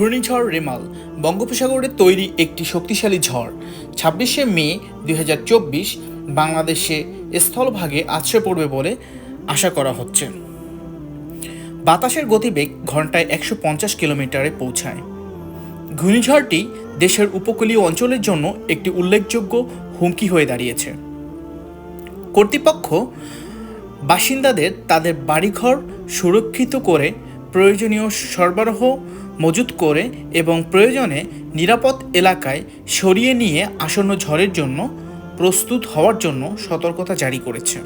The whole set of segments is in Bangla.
ঘূর্ণিঝড় রেমাল বঙ্গোপসাগরে তৈরি একটি শক্তিশালী ঝড়। ছাব্বিশে মে দুই হাজার চব্বিশ বাংলাদেশে স্থলভাগে আছড়ে পড়বে বলে আশা করা হচ্ছে। বাতাসের গতিবেগ ঘন্টায় একশো পঞ্চাশ কিলোমিটারে পৌঁছায়। ঘূর্ণিঝড়টি দেশের উপকূলীয় অঞ্চলের জন্য একটি উল্লেখযোগ্য হুমকি হয়ে দাঁড়িয়েছে। কর্তৃপক্ষ বাসিন্দাদের তাদের বাড়িঘর সুরক্ষিত করে প্রয়োজনীয় সরবরাহ মজুত করে এবং প্রয়োজনে নিরাপদ এলাকায় সরিয়ে নিয়ে আসন্ন ঝড়ের জন্য প্রস্তুত হওয়ার জন্য সতর্কতা জারি করেছে।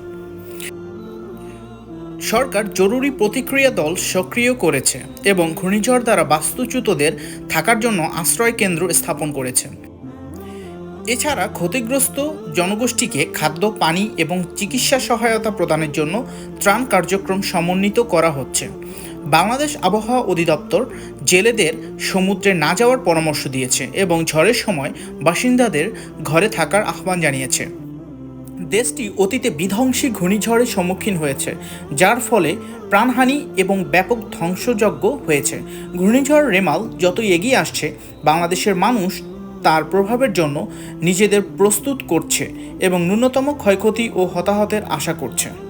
সরকার জরুরি প্রতিক্রিয়া দল সক্রিয় করেছে এবং ঘূর্ণিঝড় দ্বারা বাস্তুচ্যুতদের থাকার জন্য আশ্রয় কেন্দ্র স্থাপন করেছে। এছাড়া ক্ষতিগ্রস্ত জনগোষ্ঠীকে খাদ্য, পানি এবং চিকিৎসা সহায়তা প্রদানের জন্য ত্রাণ কার্যক্রম সমন্বিত করা হচ্ছে। বাংলাদেশ আবহাওয়া অধিদপ্তর জেলেদের সমুদ্রে না যাওয়ার পরামর্শ দিয়েছে এবং ঝড়ের সময় বাসিন্দাদের ঘরে থাকার আহ্বান জানিয়েছে। দেশটি অতীতে বিধ্বংসী ঘূর্ণিঝড়ের সম্মুখীন হয়েছে, যার ফলে প্রাণহানি এবং ব্যাপক ধ্বংসযজ্ঞ হয়েছে। ঘূর্ণিঝড় রেমাল যতই এগিয়ে আসছে, বাংলাদেশের মানুষ তার প্রভাবের জন্য নিজেদের প্রস্তুত করছে এবং ন্যূনতম ক্ষয়ক্ষতি ও হতাহতের আশা করছে।